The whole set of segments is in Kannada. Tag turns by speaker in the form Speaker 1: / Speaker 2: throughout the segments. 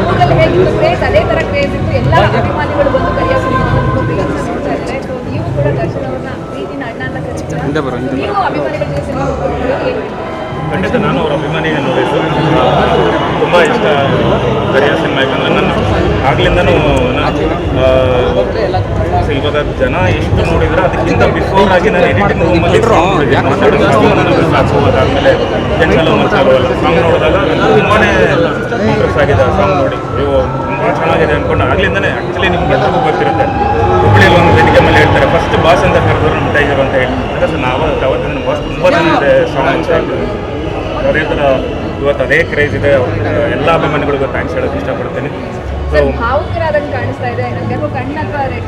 Speaker 1: ಊರಲ್ಲಿ ಹೇಗಿತ್ತು ಕ್ರೇಜ್ ಅದೇ ತರ ಕ್ರೇಜ್ ಇತ್ತು. ಎಲ್ಲ ಅಭಿಮಾನಿಗಳು ಬಂದು ಕರೆಯೋಕೆ ನೋಡ್ತಾ ಇದ್ದಾರೆ. ಸೊ ನೀವು ಕೂಡ ದರ್ಶನ್ ಅವ್ರನ್ನ ಪ್ರೀತಿನ ಅಣ್ಣ ಅಂತ ಕರೀತೀರಾ? ನೀವು ಅಭಿಮಾನಿಗಳ ಜೊತೆ?
Speaker 2: ಖಂಡಿತ ನಾನು ಅವರ ಅಭಿಮಾನಿಗೆ ನೋಡಿದ್ದು ತುಂಬ ಇಷ್ಟ ಕರಿಯ ಸಿನಿಮಾ ಯಾಕಂದ್ರೆ ನನ್ನ ಆಗ್ಲಿಂದನೂ ಇವಾಗ ಜನ ಎಷ್ಟು ನೋಡಿದ್ರೆ ಅದಕ್ಕಿಂತ ಬಿಫೋರ್ ಆಗಿ ನಾನು ಎಡಿಟಿಂಗ್ ರೂಮಲ್ಲಿ ಅದಾದಮೇಲೆ ಜನಗಳು ಮಾತಾಡುವಲ್ಲ. ಸಾಂಗ್ ನೋಡಿದಾಗ ತುಂಬಾ ಇಂಟ್ರೆಸ್ಟ್ ಆಗಿದೆ ಆ ಸಾಂಗ್ ನೋಡಿ. ನೀವು ತುಂಬ ಚೆನ್ನಾಗಿದೆ ಅಂದ್ಕೊಂಡು ಆಗ್ಲಿಂದನೇ ಆ್ಯಕ್ಚುಲಿ ನಿಮ್ಗೆ ಎಲ್ಲರಿಗೂ ಗೊತ್ತಿರುತ್ತೆ. ಹುಬ್ಬಳ್ಳಿಯಲ್ಲಿ ಒಂದು ವೇದಿಕೆ ಮೇಲೆ ಹೇಳ್ತಾರೆ ಫಸ್ಟ್ ಬಾಸ್ ಅಂತ ಕರೆದ್ರು ನಮ್ಮ ಟೈಗರ್ ಅಂತ ಹೇಳಿ. ಅದಕ್ಕೆ ನಾವು ಅವತ್ತಿನ ಬಾಸ್ ತುಂಬ ಚೆನ್ನಾಗಿದೆ ಸಾಂಗ್ ಅದೇ ಥರ ಇವತ್ತು ಅದೇ ಕ್ರೇಜ್ ಇದೆ. ಎಲ್ಲ ಅಭಿಮಾನಿಗಳಿಗೂ ಥ್ಯಾಂಕ್ಸ್ ಹೇಳೋಕ್ಕೆ ಇಷ್ಟಪಡ್ತೀನಿ. ಸೊ
Speaker 1: ಸರ್ ಭಾವುಕರಾದಂಗೆ ಕಾಣಿಸ್ತಾ ಇದೆ. ಕಣ್ಣು ಅಥವಾ ರೆಡ್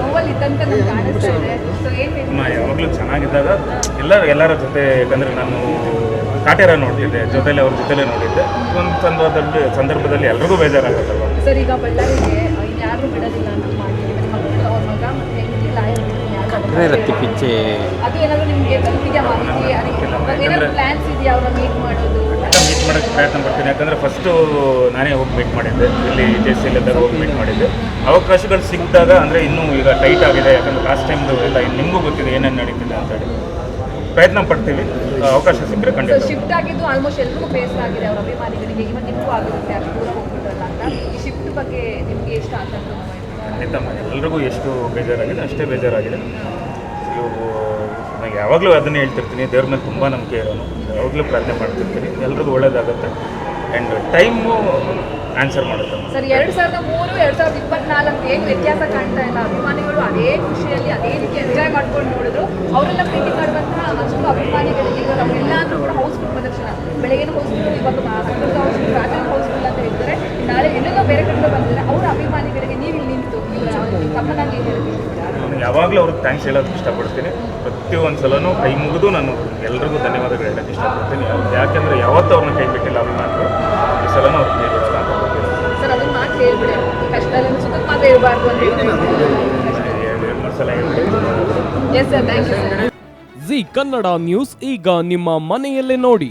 Speaker 1: ನೋವಲ್ಲಿ ಇದ್ದಂತ ನಂಗೆ ಕಾಣಿಸ್ತಾ ಇದೆ. ಸೊ ಏನ್
Speaker 2: ಯಾವಾಗಲೂ ಚೆನ್ನಾಗಿದ್ದಾಗ ಎಲ್ಲರೂ ಎಲ್ಲರ ಜೊತೆ ಯಾಕಂದರೆ ನಾನು ಕಾಟೇರ ನೋಡ್ತಿದ್ದೆ ಜೊತೆಲಿ ಅವ್ರ ಜೊತೆಲೇ ನೋಡಿದ್ದೆ. ಒಂದು ಸಂದರ್ಭದಲ್ಲಿ ಸಂದರ್ಭದಲ್ಲಿ ಎಲ್ರಿಗೂ ಬೇಜಾರಾಗುತ್ತಲ್ವ?
Speaker 1: ಸರ್ ಈಗ ಬಳ್ಳಾರಿಗೆ ಬಿಡೋದಿಲ್ಲ ಅಂತ
Speaker 3: ರತ್ತಿ ಪಿಚ್ಚೆ.
Speaker 1: ಮೀಟ್
Speaker 2: ಮಾಡೋಕ್ಕೆ ಪ್ರಯತ್ನ ಪಡ್ತೀನಿ. ಯಾಕಂದರೆ ಫಸ್ಟು ನಾನೇ ಹೋಗಿ ಮೀಟ್ ಮಾಡಿದ್ದೆ. ಇಲ್ಲಿ ಜೆ ಸಿ ಇದ್ದಾಗ ಹೋಗಿ ಮೀಟ್ ಮಾಡಿದ್ದೆ. ಅವಕಾಶಗಳು ಸಿಕ್ಕಿದಾಗ ಅಂದರೆ ಇನ್ನೂ ಈಗ ಟೈಟ್ ಆಗಿದೆ. ಯಾಕಂದ್ರೆ ಲಾಸ್ಟ್ ಟೈಮ್ದು ಎಲ್ಲ ನಿಮಗೂ ಗೊತ್ತಿದೆ ಏನೇನು ನಡೀತಿದೆ ಅಂತೇಳಿ ಪ್ರಯತ್ನ ಪಡ್ತೀವಿ. ಅವಕಾಶ ಸಿಕ್ಕರೆ ಖಂಡಿತ.
Speaker 1: ಶಿಫ್ಟ್ ಆಗಿದ್ದು ಆಲ್ಮೋಸ್ಟ್ ಎಲ್ಲರಿಗೂ ಬೇಸರ ಆಗಿದೆ ಅವರ ಅಭಿಮಾನಿಗಳಿಗೆ. ಇವನ್ ನಿಮಗೂ ಆಗಿರುತ್ತೆ ಅಷ್ಟು ದೂರ ಹೋಗ್ಬಿಟ್ರಲ್ಲ ಅಂತ. ಈ ಶಿಫ್ಟ್ ಬಗ್ಗೆ ನಿಮಗೆ ಎಷ್ಟು ಆತಂಕ
Speaker 2: ಖಂಡಿತ ಎಲ್ರಿಗೂ ಎಷ್ಟು ಬೇಜಾರಾಗಿದೆ ಅಷ್ಟೇ ಬೇಜಾರಾಗಿದೆ. ನಾನು ಯಾವಾಗಲೂ ಅದನ್ನೇ ಹೇಳ್ತಿರ್ತೀನಿ ದೇವ್ರ ಮೇಲೆ ತುಂಬ ನಂಬಿಕೆ ಇರೋನು. ಯಾವಾಗಲೂ ಪ್ರಾರ್ಥನೆ ಮಾಡ್ತಿರ್ತೀನಿ ಎಲ್ರಿಗೂ ಒಳ್ಳೇದಾಗುತ್ತೆ. ಆ್ಯಂಡ್ ಟೈಮು ಆನ್ಸರ್ ಮಾಡುತ್ತೆ.
Speaker 1: ಸರ್ ಎರಡು ಸಾವಿರದ ಮೂರು ಎರಡು ಸಾವಿರದ ಇಪ್ಪತ್ನಾಲ್ಕು ಏನು ವ್ಯತ್ಯಾಸ ಕಾಣ್ತಾ ಇಲ್ಲ. ಅಭಿಮಾನಿಗಳು ಅದೇ ಖುಷಿಯಲ್ಲಿ ಅದೇ ರೀತಿ ಎಂಜಾಯ್ ಮಾಡ್ಕೊಂಡು ನೋಡಿದ್ರು. ಅವರೆಲ್ಲ ಪ್ರೀತಿ ಅಷ್ಟು ಅಭಿಮಾನಿಗಳಿಗೆ ಇವಾಗ ಅವರೆಲ್ಲರೂ ಕೂಡ ಹೌಸ್ಫುಲ್ ಪ್ರದರ್ಶನ ಬೆಳಗಿನ ಹೌಸ್ಫುಲ್ ಇವಾಗ ಸಂಗೀತ ಹೌಸ್ಫುಲ್ ರಾಜನ್ ಹೌಸ್ಫುಲ್ ಅಂತ ಹೇಳ್ತಾರೆ. ನಾಳೆ ಎಲ್ಲೆಲ್ಲೋ ಬೇರೆ ಕಡೆ ಬಂದಿದ್ದಾರೆ. ಅವರ ಅಭಿಮಾನಿಗಳಿಗೆ ನೀವು ಇಲ್ಲಿ ನಿಂತು ತಮ್ಮನಾಗಿ ಹೇಳ್ತೀವಿ
Speaker 2: ನಾನು ಯಾವಾಗಲೂ ಅವ್ರಿಗೆ ಥ್ಯಾಂಕ್ಸ್ ಹೇಳೋಕ್ಕೆ ಇಷ್ಟಪಡ್ತೀನಿ. ಪ್ರತಿಯೊಂದು ಸಲನೂ ಕೈ ಮುಗಿದು ನಾನು ಎಲ್ರಿಗೂ ಧನ್ಯವಾದಗಳು ಹೇಳೋಕ್ಕೆ ಇಷ್ಟಪಡ್ತೀನಿ. ಯಾಕೆಂದರೆ ಯಾವತ್ತೂ ಅವ್ರನ್ನ ಕೈ ಬಿಟ್ಟಿಲ್ಲ ಅಭಿಮಾನಿಗಳು ಈ ಸಲನೂ ಅವ್ರಿಗೆ ಕೈ
Speaker 1: ಸರ್ ಅದನ್ನ ಮಾತು ಹೇಳ್ಬಿಡಿ. ಕಷ್ಟ ಇರಬಾರ್ದು ಅಂತ
Speaker 2: ಎರಡು ಮೂರು
Speaker 1: yes sir thank you
Speaker 4: Zee Kannada news ಈಗ ನಿಮ್ಮ ಮನೆಯಲ್ಲೇ ನೋಡಿ.